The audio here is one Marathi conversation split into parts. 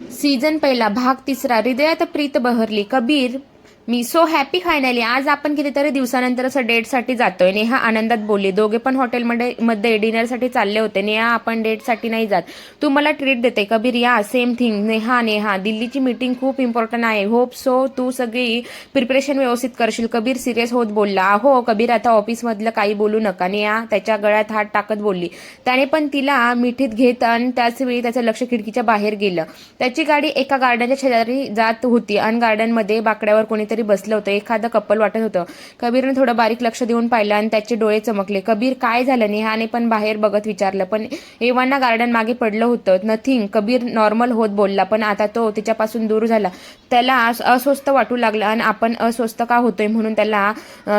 सीझन पहिला भाग तिसरा. हृदयात प्रीत बहरली. कबीर मी सो हॅपी फायनली आज आपण कितीतरी दिवसानंतर असं डेटसाठी जातोय. नेहा आनंदात बोलली. दोघे पण हॉटेलमध्ये मध्ये डिनरसाठी चालले होते. नेहा आपण डेटसाठी नाही जात. तू मला ट्रीट देते. कबीर या सेम थिंग नेहा नेहा. दिल्लीची मीटिंग खूप इम्पॉर्टंट आहे. होप सो तू सगळी प्रिपरेशन व्यवस्थित करशील. कबीर सिरियस होत बोलला. अहो कबीर आता ऑफिसमधलं काही बोलू नका. नेहा त्याच्या गळ्यात हात टाकत बोलली. त्याने पण तिला मिठीत घेत आणि त्याचवेळी त्याचं लक्ष खिडकीच्या बाहेर गेलं. त्याची गाडी एका गार्डनच्या शेजारी जात होती. आणि गार्डनमध्ये बाकड्यावर कोणीतरी बसलं होतं एखादं कपल वाटत होतं कबीरने थोडं बारीक लक्ष देऊन पाहिलं आणि त्याचे डोळे चमकले. कबीर काय झालं? नेहाने पण बाहेर बघत विचारलं. पण एव्हाना गार्डन मागे पडलं होतं. नथिंग कबीर नॉर्मल होत बोलला. पण आता तो तिच्यापासून दूर झाला. त्याला अस्वस्थ वाटू लागलं आणि आपण अस्वस्थ का होतोय म्हणून त्याला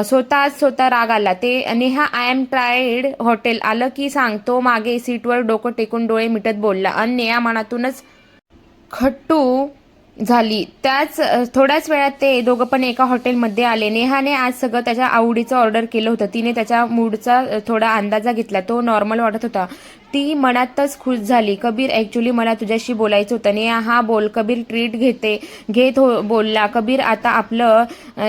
स्वतः स्वतः राग आला. ते Neha I am tired hotel आलं की सांगतो मागे सीटवर डोकं टेकून डोळे मिटत बोलला. आणि नेहा मनातूनच खट्टू झाली. त्याच थोड्याच वेळात ते दोघं पण एका हॉटेलमध्ये आले. नेहाने आज सगळं त्याच्या आवडीचं ऑर्डर केलं होतं. तिने त्याच्या मूडचा थोडा अंदाजा घेतला. तो नॉर्मल वाटत होता. ती मनातच खुश झाली. कबीर ॲक्च्युली मला तुझ्याशी बोलायचं होतं नेहा हा बोल कबीर ट्रीट घेते घेत हो बोलला. कबीर आता आपलं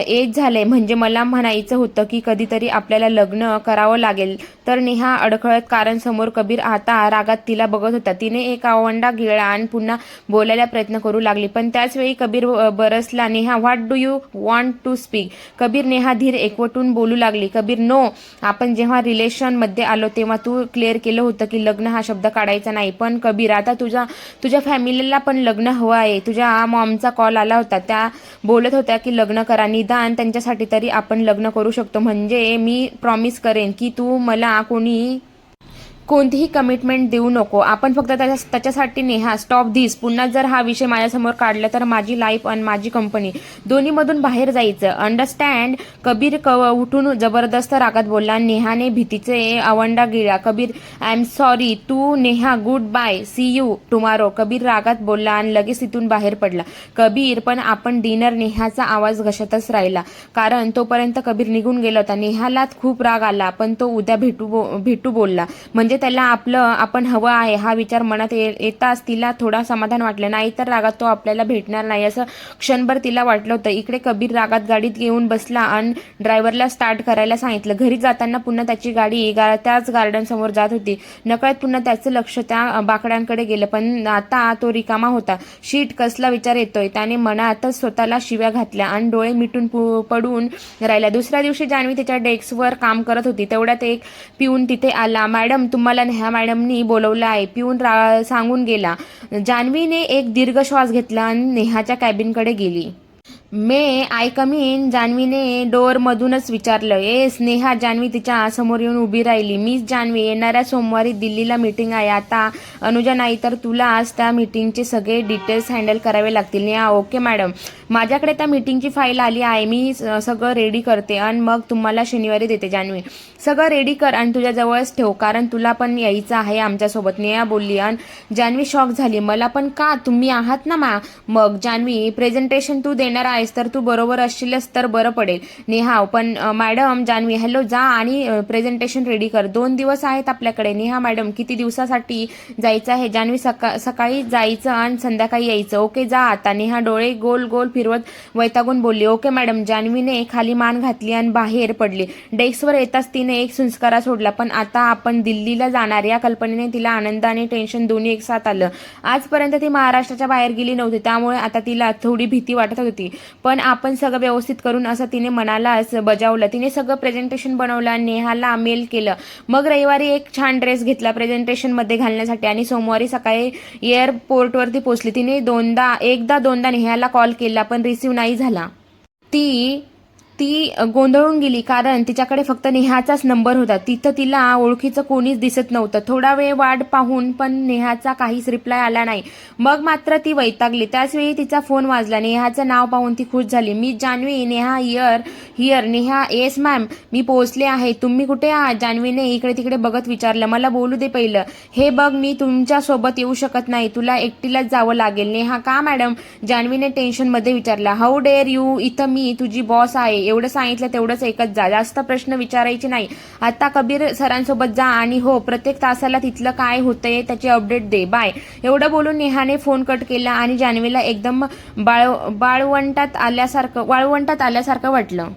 एज झालंय. म्हणजे मला म्हणायचं होतं की कधीतरी आपल्याला लग्न करावं लागेल. तर नेहा अडखळत कारण समोर कबीर आता रागात तिला बघत होता. तिने एक आवंडा गिळला आणि पुन्हा बोलायला प्रयत्न करू लागली. पण त्याचवेळी Kabir बरसला Neha what do you want to speak Kabir Neha धीर एकवटून बोलू लागली. कबीर नो आपण जेव्हा रिलेशनमध्ये आलो तेव्हा तू क्लिअर केलं होतं की लग्न हा शब्द काढायचा नाही. पण कबीर आता तुझ्या तुझ्या फॅमिलीला पण लग्न हवं आहे. तुझ्या मॉमचा कॉल आला होता. त्या बोलत होत्या की लग्न करा निदान त्यांच्यासाठी तरी आपण लग्न करू शकतो. म्हणजे मी प्रॉमिस करेन की तू मला कोणी कोणतीही कमिटमेंट देऊ नको. आपण फक्त त्याच्या त्याच्यासाठी नेहा स्टॉप दिस पुन्हा जर हा विषय माझ्यासमोर काढला तर माझी लाईफ आणि माझी कंपनी दोन्हीमधून बाहेर जायचं. अंडरस्टँड कबीर क उठून जबरदस्त रागात बोलला नेहाने भीतीचे अवंडा गिळला Kabir I am sorry Tu Neha good bye see you tomorrow Kabir रागात बोलला आणि लगेच तिथून बाहेर पडला. कबीर पण आपण डिनर नेहाचा आवाज घशातच राहिला. कारण तोपर्यंत कबीर निघून गेला होता. नेहाला खूप राग आला पण तो उद्या भेटू बो भेटू बोलला. म्हणजे त्याला आपलं आपण हवं आहे हा विचार मनात ये- येताच तिला थोडा समाधान वाटलं. नाही तर रागात तो आपल्याला भेटणार नाही. असं क्षणभर तिला वाटलं होतं. इकडे कबीर रागात गाडीत येऊन बसला आणि ड्रायव्हरला स्टार्ट करायला सांगितलं. घरी जाताना पुन्हा त्याची गाडी गा त्याच गार्डनसमोर जात होती. नकळत पुन्हा त्याचं लक्ष त्या बाकड्यांकडे गेलं. पण आता तो रिकामा होता. शीट कसला विचार येतोय? त्याने मनातच स्वतःला शिव्या घातल्या आणि डोळे मिटून पडून राहिल्या. दुसऱ्या दिवशी जान्हवी त्याच्या डेस्कवर काम करत होती. तेवढ्यात एक पिऊन तिथे आला. मॅडम तुम्हाला मला नेहा मॅडमनी बोलवलं आहे पिऊन रा सांगून गेला. जान्हवीने एक दीर्घ श्वास घेतला आणि नेहाच्या कॅबिनकडे गेली. मे आय कम इन जान्हवीने डोअरमधूनच विचारलं ए स्नेहा जान्हवी तिच्या समोर येऊन उभी राहिली मीच जान्हवी येणाऱ्या सोमवारी दिल्लीला मीटिंग आहे आता अनुजा नाही तर तुला आज त्या मीटिंगचे सगळे डिटेल्स हँडल करावे लागतील नेहा ओके मॅडम माझ्याकडे त्या मीटिंगची फाईल आली आहे मी सगळं रेडी करते आणि मग तुम्हाला शनिवारी देते जान्हवी सगळं रेडी कर आणि तुझ्या जवळच ठेव कारण तुला पण यायचं आहे आमच्यासोबत नेहा बोलली आणि जान्हवी शॉक झाली मला पण का तुम्ही आहात ना मा मग जान्हवी प्रेझेंटेशन तू देणार आहेस तर तू बरोबर असशीलच तर बरं पडेल. नेहा पण मॅडम जान्हवी हॅलो जा आणि प्रेझेंटेशन रेडी कर. दोन दिवस आहेत आपल्याकडे. नेहा मॅडम किती दिवसासाठी जायचं आहे? जान्हवी सका सकाळी जायचं आणि संध्याकाळी यायचं. ओके जा आता. नेहा डोळे गोल गोल फिरवत वैतागून बोलली. ओके मॅडम जान्हवीने खाली मान घातली आणि बाहेर पडली. डेस्कवर येताच तिने एक संस्कारा सोडला पण आता आपण दिल्लीला जाणार. या कल्पनेने तिला आनंद आणि टेन्शन दोन्ही एक साथ आलं. आजपर्यंत ती महाराष्ट्राच्या बाहेर गेली नव्हती त्यामुळे आता तिला थोडी भीती वाटत होती. पण आपण सगळं व्यवस्थित करून असं तिने मनालाच बजावलं. तिने सगळं प्रेझेंटेशन बनवलं नेहाला मेल केलं. मग रविवारी एक छान ड्रेस घेतला प्रेझेंटेशनमध्ये घालण्यासाठी आणि सोमवारी सकाळी एअरपोर्टवरती पोहोचली. तिने दोनदा एकदा दोनदा नेहाला कॉल केला पण रिसीव नाही झाला. ती ती गोंधळून गेली. कारण तिच्याकडे फक्त नेहाचाच नंबर होता. तिथं तिला ओळखीचं कोणीच दिसत नव्हतं. थोडा वेळ वाट पाहून पण नेहाचा काहीच रिप्लाय आला नाही. मग मात्र ती वैतागली. त्याचवेळी तिचा फोन वाजला. नेहाचं नाव पाहून ती खुश झाली. मी Janhvi Neha here here Neha yes ma'am मी पोहोचले आहे. तुम्ही कुठे आहात? जान्हवीने इकडे तिकडे बघत विचारलं. मला बोलू दे पहिलं. हे बघ मी तुमच्यासोबत येऊ शकत नाही. तुला एकटीलाच जावं लागेल. नेहा का मॅडम? जान्हवीने टेन्शनमध्ये विचारला. हाऊ डेअर यू इथं मी तुझी बॉस आहे. एवढं सांगितलं तेवढंच एकच जा. जास्त प्रश्न विचारायचे नाही. आता कबीर सरांसोबत जा आणि हो प्रत्येक तासाला तिथलं काय होतंय त्याची अपडेट दे. बाय एवढं बोलून नेहाने फोन कट केला आणि जान्हवीला एकदम बाळ बाळवंटात आल्यासारखं वाळवंटात आल्यासारखं वाटलं.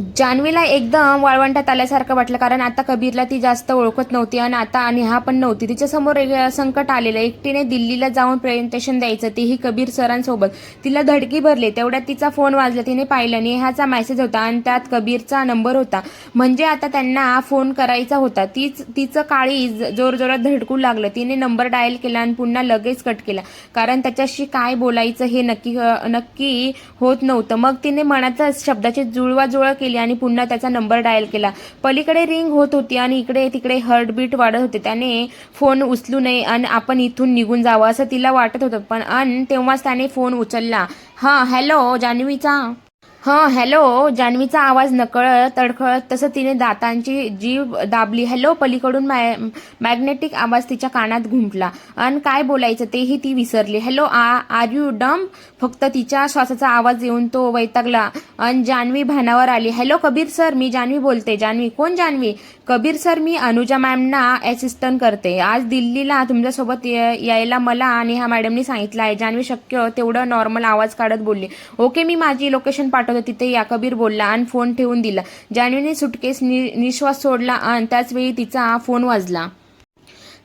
जान्हवीला एकदम वाळवंटात आल्यासारखं वाटलं कारण आता कबीरला ती जास्त ओळखत नव्हती आणि आता नेहा पण नव्हती. तिच्यासमोर एक संकट आलेलं एकटीने दिल्लीला जाऊन प्रेझेंटेशन द्यायचं तेही कबीर सरांसोबत. तिला धडकी भरली तेवढ्यात तिचा फोन वाजला. तिने पाहिलं नेहाचा मेसेज होता आणि त्यात कबीरचा नंबर होता. म्हणजे आता त्यांना फोन करायचा होता. तीच तिचं काळी जोरजोरात धडकू लागलं. तिने नंबर डायल केला आणि पुन्हा लगेच कट केला. कारण त्याच्याशी काय बोलायचं हे नक्की नक्की होत नव्हतं. मग तिने मनातच शब्दाची जुळवाजुळव केली. आणि पुन्हा त्याचा नंबर डायल केला. पलीकडे रिंग होत होती आणि इकडे तिकडे हार्टबीट वाढत होते. त्याने फोन उचलू नये आणि आपण इथून निघून जावं असं तिला वाटत होतं. पण अन तेव्हाच त्याने फोन उचलला. हां हॅलो जान्हवीचा. हां हॅलो जान्हवीचा आवाज नकळत तडखळत तसं तिने दातांची जीव दाबली. हॅलो पलीकडून मॅ मॅग्नेटिक आवाज तिच्या कानात घुमटला अन काय बोलायचं तेही ती विसरली. हॅलो आ आर यू डम फक्त तिच्या श्वासाचा आवाज येऊन तो वैतागला. अन जान्हवी भानावर आली. हॅलो कबीर सर मी जान्हवी बोलते. जान्हवी कोण जान्हवी? कबीर सर मी अनुजा मॅमना ॲसिस्टंट करते. आज दिल्लीला तुमच्यासोबत यायला मला आणि ह्या मॅडमनी सांगितलं आहे. जान्हवी शक्य तेवढं नॉर्मल आवाज काढत बोलली. ओके मी माझी लोकेशन पाठवते. तिथे या कबीर बोलला आणि फोन ठेवून दिला. जान्हवीने सुटकेस नि निश्वास सोडला आणि त्याचवेळी तिचा फोन वाजला.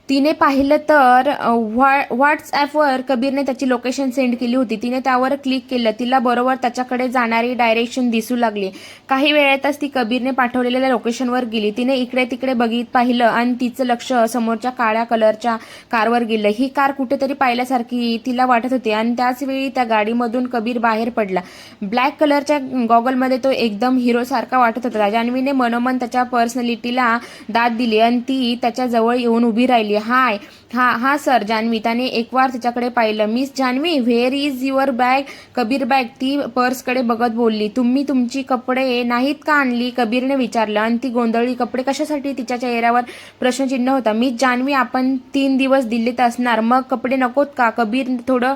तिने पाहिलं तर व्हा व्हॉट्सॲपवर कबीरने त्याची लोकेशन सेंड केली होती. तिने त्यावर क्लिक केलं. तिला बरोबर त्याच्याकडे जाणारी डायरेक्शन दिसू लागली. काही वेळातच ती कबीरने पाठवलेल्या लोकेशनवर गेली. तिने इकडे तिकडे बघित पाहिलं आणि तिचं लक्ष समोरच्या काळ्या कलरच्या कारवर गेलं. ही कार कुठेतरी पाहिल्यासारखी तिला वाटत होती आणि त्याचवेळी त्या गाडीमधून कबीर बाहेर पडला. ब्लॅक कलरच्या गॉगलमध्ये तो एकदम हिरोसारखा वाटत होता. जान्हवीने मनोमन त्याच्या पर्सनॅलिटीला दाद दिली आणि ती त्याच्याजवळ येऊन उभी राहिली. हाय हा हा सर जान्हवी त्याने एकवार तिच्याकडे पाहिलं. Miss Janhvi where is your bag Kabir bag ती पर्सकडे बघत बोलली तुम्ही तुमची कपडे नाहीत का आणली? कबीरने विचारलं आणि ती गोंधळली कपडे कशासाठी? तिच्या चेहऱ्यावर प्रश्नचिन्ह होता. मिस जान्हवी आपण तीन दिवस दिल्लीत असणार मग कपडे नकोत का? कबीर थोडं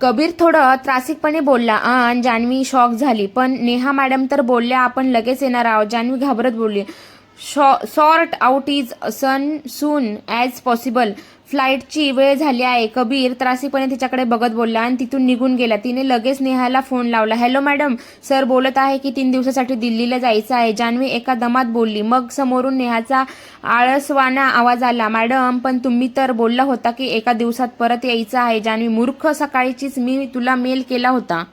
कबीर थोडं त्रासिकपणे बोलला आणि जान्हवी शॉक झाली. पण नेहा मॅडम तर बोलल्या आपण लगेच येणार आहोत. जान्हवी घाबरत बोलली Shaw sort out is son soon as possible. फ्लाईटची वेळ झाली आहे. कबीर त्रासीपणे तिच्याकडे बघत बोलला आणि तिथून निघून गेला. तिने लगेच नेहाला फोन लावला. Hello madam. सर बोलत आहे की तीन दिवसासाठी दिल्लीला जायचं आहे. जान्हवी एका दमात बोलली. मग समोरून नेहाचा आळसवाना आवाज आला. मॅडम पण तुम्ही तर बोलला होता की एका दिवसात परत यायचं आहे. जान्हवी मूर्ख सकाळचीच मी तुला मेल केला होता.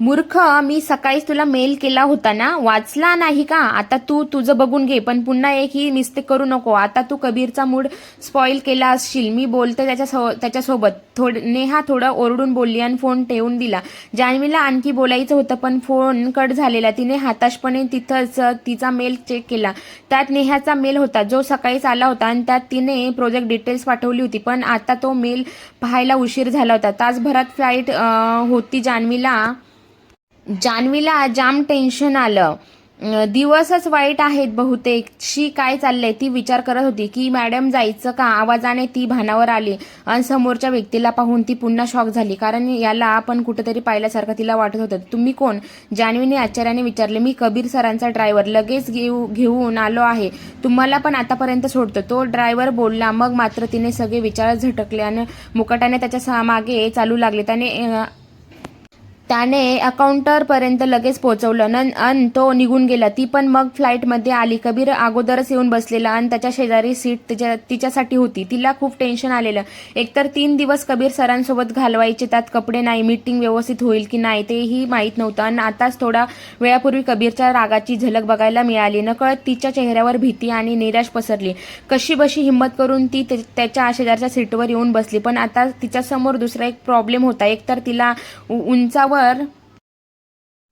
मूर्ख मी सकाळीच तुला मेल केला होता ना? वाचला नाही का? आता तू तुझं बघून घे पण पुन्हा एक ही मिस्टेक करू नको. आता तू कबीरचा मूड स्पॉईल केला असशील. मी बोलते त्याच्या सो त्याच्यासोबत. थोड नेहा थोडं ओरडून बोलली आणि फोन ठेवून दिला. जान्हवीला आणखी बोलायचं होतं पण फोन कट झालेला. तिने हाताशपणे तिथंच तिचा मेल चेक केला. त्यात नेहाचा मेल होता जो सकाळीच आला होता आणि त्यात तिने प्रोजेक्ट डिटेल्स पाठवली होती. पण आता तो मेल पाहायला उशीर झाला होता. तासभरात फ्लाईट होती जान्हवीला. जान्हवीला जाम टेन्शन आलं. दिवसच वाईट आहेत बहुतेक. शी काय चाललंय ती विचार करत होती की मॅडम जायचं का? आवाजाने ती भानावर आली आणि समोरच्या व्यक्तीला पाहून ती पुन्हा शॉक झाली. कारण याला आपण कुठेतरी पाहिल्यासारखं तिला वाटत होतं. तुम्ही कोण? जान्हवीने आश्चर्याने विचारले मी कबीर सरांचा ड्रायव्हर लगेच घेऊ घेऊन आलो आहे. तुम्हाला पण आतापर्यंत सोडतो. तो ड्रायव्हर बोलला मग मात्र तिने सगळे विचार झटकले आणि मुकटाने त्याच्या सा- मागे चालू लागले. त्याने त्याने अकाउंटरपर्यंत लगेच पोहोचवलं. न अन तो निघून गेला. ती पण मग फ्लाईटमध्ये आली. कबीर अगोदरच येऊन बसलेला आणि त्याच्या शेजारी सीट तिच्या तिच्यासाठी होती. तिला खूप टेन्शन आलेलं. एकतर तीन दिवस कबीर सरांसोबत घालवायचे त्यात कपडे नाही मीटिंग व्यवस्थित होईल की नाही तेही माहीत नव्हतं. आणि आताच थोडा वेळापूर्वी कबीरच्या रागाची झलक बघायला मिळाली. नकळत तिच्या चेहऱ्यावर भीती आणि निराश पसरली. कशी बशी हिंमत करून ती ते- त्याच्या शेजारच्या सीटवर येऊन बसली. पण आता तिच्यासमोर दुसरा एक प्रॉब्लेम होता. एकतर तिला उंचावर त्यावर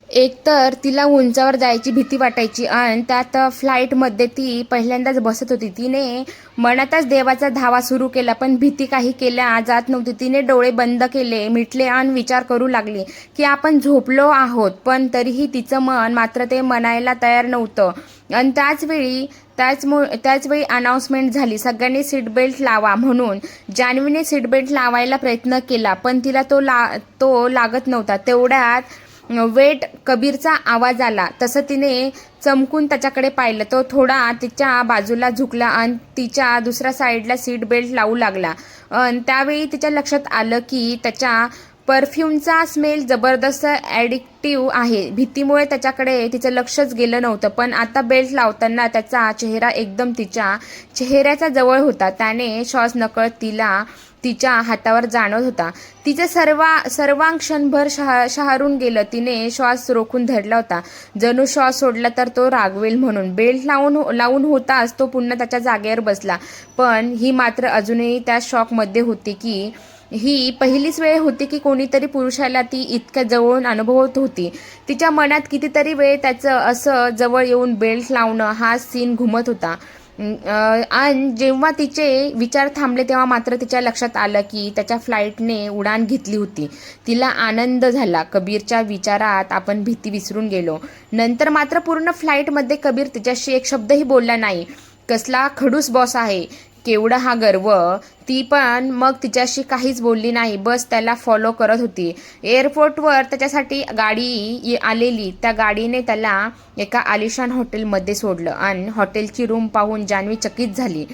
एकतर तिला उंचावर जायची भीती वाटायची आणि त्यात फ्लाईटमध्ये ती पहिल्यांदाच बसत होती. तिने मनातच देवाचा धावा सुरू केला पण भीती काही केल्या जात नव्हती. तिने डोळे बंद केले मिटले आणि विचार करू लागली की आपण झोपलो आहोत पण तरीही तिचं मन मात्र ते म्हणायला तयार नव्हतं. आणि त्याचवेळी त्याचमु त्याचवेळी अनाऊन्समेंट झाली. सगळ्यांनी सीट बेल्ट लावा म्हणून. जान्हवीने सीट बेल्ट लावायला प्रयत्न केला पण तिला तो ला तो लागत नव्हता. तेवढ्यात वेट कबीरचा आवाज आला. तसं तिने चमकून त्याच्याकडे पाहिलं. तो थोडा तिच्या बाजूला झुकला आणि तिच्या दुसऱ्या साईडला सीट बेल्ट लावू लागला. अन त्यावेळी तिच्या लक्षात आलं की त्याच्या परफ्यूमचा स्मेल जबरदस्त ॲडिक्टिव्ह आहे. भीतीमुळे त्याच्याकडे तिचं लक्षच गेलं नव्हतं. पण आता बेल्ट लावताना त्याचा चेहरा एकदम तिच्या चेहऱ्याच्या जवळ होता. त्याने श्वास नकळत तिला तिच्या हातावर जाणवत होता. तिचं सर्वा सर्वांग क्षणभर शहा शहारून गेलं. तिने श्वास रोखून धरला होता. जणू श्वास सोडला तर तो रागवेल म्हणून. बेल्ट लावून लावून होताच तो पुन्हा त्याच्या जागेवर बसला. पण ही मात्र अजूनही त्या शॉकमध्ये होती की ही पहिलीच वेळ होती की कोणीतरी पुरुषाला ती इतक्या जवळून अनुभवत होती. तिच्या मनात कितीतरी वेळ त्याचं असं जवळ येऊन बेल्ट लावणं हा सीन घुमत होता. आणि जेव्हा तिचे विचार थांबले तेव्हा मात्र तिच्या लक्षात आलं की त्याच्या फ्लाईटने उडान घेतली होती. तिला आनंद झाला. कबीरच्या विचारात आपण भीती विसरून गेलो. नंतर मात्र पूर्ण फ्लाईटमध्ये कबीर तिच्याशी एक शब्दही बोलला नाही. कसला खडूस बॉस आहे. केवढा हा गर्व ती पण मग तिच्याशी काहीच बोलली नाही. बस त्याला फॉलो करत होती. एअरपोर्टवर त्याच्यासाठी गाडी ये- आलेली. त्या गाडीने त्याला एका आलिशान हॉटेलमध्ये सोडलं. आणि हॉटेलची रूम पाहून जान्हवी चकित झाली.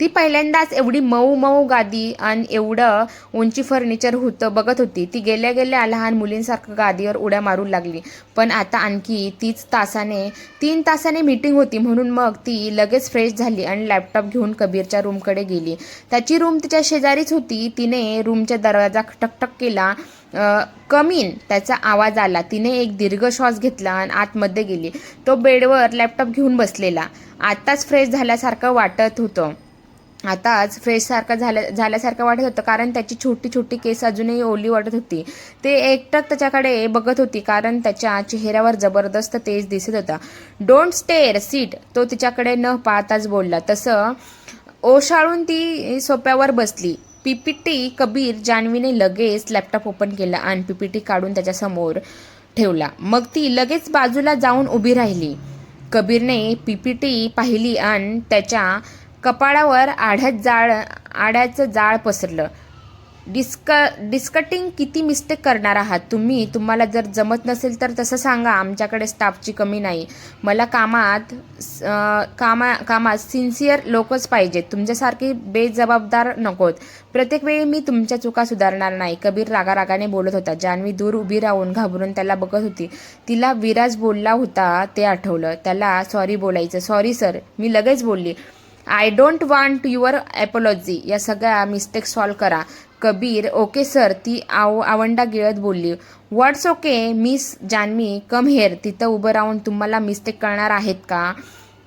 ती पहिल्यांदाच एवढी मऊ मऊ गादी आणि एवढं उंची फर्निचर होतं बघत होती. ती गेल्या गेल्या लहान मुलींसारखं गादीवर उड्या मारू लागली. पण आता आणखी तीच तासाने तीन तासाने मीटिंग होती म्हणून मग ती लगेच फ्रेश झाली आणि लॅपटॉप घेऊन कबीरच्या रूमकडे गेली. त्याची रूम तिच्या शेजारीच होती. तिने रूमचा दरवाजा टकटक केला. कमीन त्याचा आवाज आला. तिने एक दीर्घ श्वास घेतला आणि आतमध्ये गेली. तो बेडवर लॅपटॉप घेऊन बसलेला. आत्ताच फ्रेश झाल्यासारखं वाटत होतं. आताच आज फ्रेशसारखा झाल्या झाल्यासारखं वाटत होतं कारण त्याची छोटी छोटी केस अजूनही ओली वाटत होती. ते एकटक त्याच्याकडे बघत होती कारण त्याच्या चेहऱ्यावर जबरदस्त तेज दिसत होता. डोंट स्टेअर सीट तो तिच्याकडे न पाहताच बोलला. तसं ओशाळून ती सोप्यावर बसली. पीपीटी कबीर जान्हवीने लगेच लॅपटॉप ओपन केला आणि पीपीटी काढून त्याच्यासमोर ठेवला. मग ती लगेच बाजूला जाऊन उभी राहिली. कबीरने पीपीटी पाहिली आणि त्याच्या कपाळावर आढ्यात जाळ आड्याचं जाळ पसरलं. डिस्क डिस्कटिंग किती मिस्टेक करणार आहात? तुम्ही तुम्हाला जर जमत नसेल तर तसं सांगा. आमच्याकडे स्टाफची कमी नाही. मला कामात स- कामा कामात सिन्सिअर लोकच पाहिजेत. तुमच्यासारखे बेजबाबदार नकोत. प्रत्येक वेळी मी तुमच्या चुका सुधारणार नाही. कबीर रागारागाने बोलत होता. जान्हवी दूर उभी राहून घाबरून त्याला बघत होती. तिला विराज बोलला होता ते आठवलं. त्याला सॉरी बोलायचं. सॉरी सर मी लगेच बोलली. I don't want your apology या सगळ्या मिस्टेक सॉल्व करा. कबीर ओके सर ती आव आवंडा गिळत बोलली. What's okay miss Janhvi come here तिथं उभं राहून तुम्हाला मिस्टेक करणार आहेत का?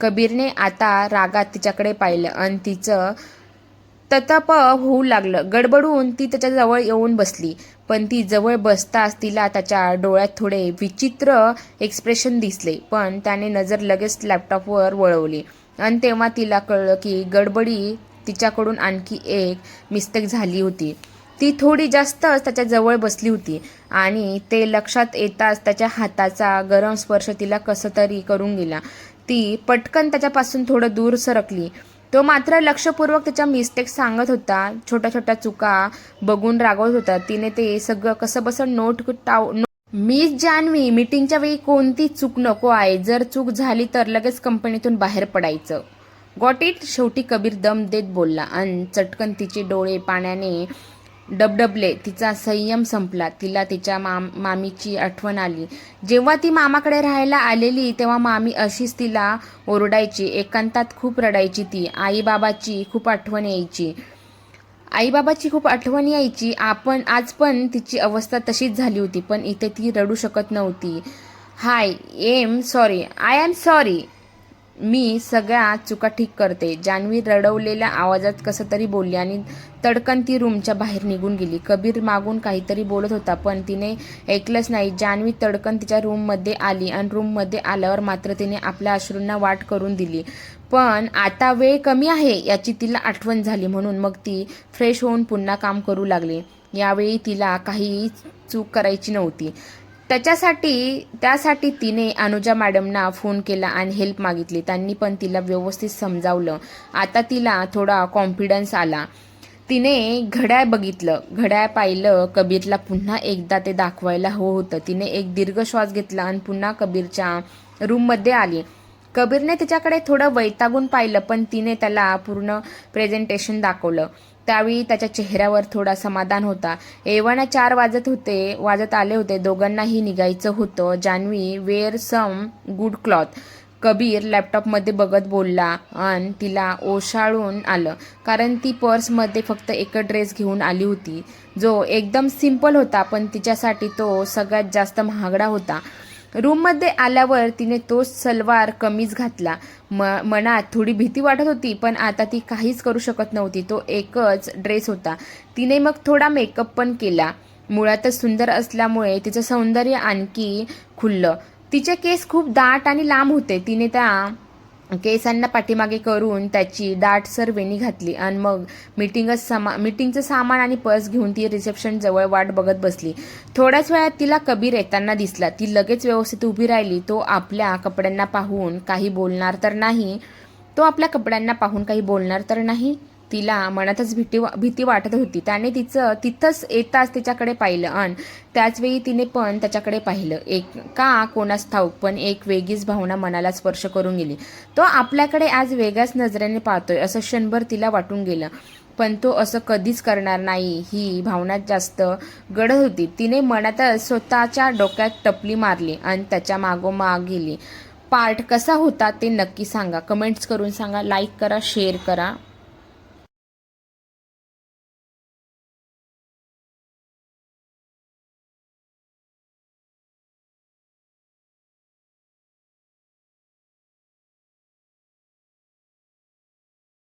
कबीरने आता रागात तिच्याकडे पाहिलं आणि तिचं ततप होऊ लागलं. गडबडून ती त्याच्याजवळ येऊन बसली. पण ती जवळ बसताच तिला त्याच्या डोळ्यात थोडे विचित्र एक्सप्रेशन दिसले. पण त्याने नजर लगेच लॅपटॉपवर वळवली. आणि तेव्हा तिला कळलं की गडबडी तिच्याकडून आणखी एक मिस्टेक झाली होती. ती थोडी जास्तच त्याच्याजवळ बसली होती आणि ते लक्षात येताच त्याच्या हाताचा गरम स्पर्श तिला कसं तरी करून गेला. ती पटकन त्याच्यापासून थोडं दूर सरकली. तो मात्र लक्षपूर्वक त्याच्या मिस्टेक सांगत होता. छोट्या छोट्या चुका बघून रागवत होता. तिने ते सगळं कसं बसं नोट टाव मीच जान्हवी मीटिंगच्या वेळी कोणती चूक नको आहे? जर चूक झाली तर लगेच कंपनीतून बाहेर पडायचं. गॉट इट शेवटी कबीर दम देत बोलला आणि चटकन तिचे डोळे पाण्याने डबडबले. तिचा संयम संपला. तिला तिच्या माम मामीची आठवण आली. जेव्हा ती मामाकडे राहायला आलेली तेव्हा मामी अशीच तिला ओरडायची. एकांतात खूप रडायची ती. आईबाबाची खूप आठवण यायची. आईबाबाची खूप आठवण यायची. आपण आज पण तिची अवस्था तशीच झाली होती पण इथे ती रडू शकत नव्हती. I am sorry I am sorry मी सगळ्या चुका ठीक करते. जान्हवी रडवलेल्या आवाजात कसं तरी बोलली आणि तडकन ती रूमच्या बाहेर निघून गेली. कबीर मागून काहीतरी बोलत होता पण तिने ऐकलंच नाही. जान्हवी तडकन तिच्या रूममध्ये आली आणि रूममध्ये आल्यावर मात्र तिने आपल्या अश्रूंना वाट करून दिली. पण आता वेळ कमी आहे याची तिला आठवण झाली म्हणून मग ती फ्रेश होऊन पुन्हा काम करू लागली. यावेळी तिला काही चूक करायची नव्हती. त्याच्यासाठी त्यासाठी तिने अनुजा मॅडमना फोन केला आणि हेल्प मागितली. त्यांनी पण तिला व्यवस्थित समजावलं. आता तिला थोडा कॉन्फिडन्स आला. तिने घड्याळ बघितलं. घड्याळ पाहिलं कबीरला पुन्हा एकदा ते दाखवायला हवं होतं. तिने एक दीर्घ श्वास घेतला आणि पुन्हा कबीरच्या रूममध्ये आली. कबीरने तिच्याकडे थोडं वैतागून पाहिलं पण तिने त्याला पूर्ण प्रेझेंटेशन दाखवलं. त्यावेळी त्याच्या चेहऱ्यावर थोडा समाधान होता. एव्हाना चार वाजत होते वाजत आले होते. दोघांनाही निघायचं होतं. Janhvi wear some good cloth. Kabir लॅपटॉपमध्ये बघत बोलला आणि तिला ओशाळून आलं. कारण ती पर्समध्ये फक्त एक ड्रेस घेऊन आली होती. जो एकदम सिंपल होता पण तिच्यासाठी तो सगळ्यात जास्त महागडा होता. रूममध्ये आल्यावर तिने तो सलवार कमीज घातला. म मनात थोडी भीती वाटत होती पण आता ती काहीच करू शकत नव्हती. तो एकच ड्रेस होता. तिने मग थोडा मेकअप पण केला. मुळातच सुंदर असल्यामुळे तिचं सौंदर्य आणखी खुललं. तिचे केस खूप दाट आणि लांब होते. तिने त्या केसांना पाठीमागे करून त्याची दाटसर वेणी घातली आणि मग मीटिंगच सामा मीटिंगचं सामान आणि पर्स घेऊन ती रिसेप्शन जवळ वाट बघत बसली. थोड्याच वेळात तिला कबीर येताना दिसला. ती लगेच व्यवस्थित उभी राहिली. तो आपल्या कपड्यांना पाहून काही बोलणार तर नाही. तो आपल्या कपड्यांना पाहून काही बोलणार तर नाही? तिला मनातच भीती भीती वाटत होती. त्याने तिचं तिथंच येताच तिच्याकडे पाहिलं आणि त्याचवेळी तिने पण त्याच्याकडे पाहिलं. एक का कोणास ठाऊक पण एक वेगळीच भावना मनाला स्पर्श करून गेली. तो आपल्याकडे आज वेगळ्याच नजरेने पाहतोय असं क्षणभर तिला वाटून गेलं. पण तो असं कधीच करणार नाही ही भावना जास्त गडद होती. तिने मनातच स्वतःच्या डोक्यात टपली मारली आणि त्याच्या मागोमाग गेली. पार्ट कसा होता ते नक्की सांगा. कमेंट्स करून सांगा. लाईक करा शेअर करा.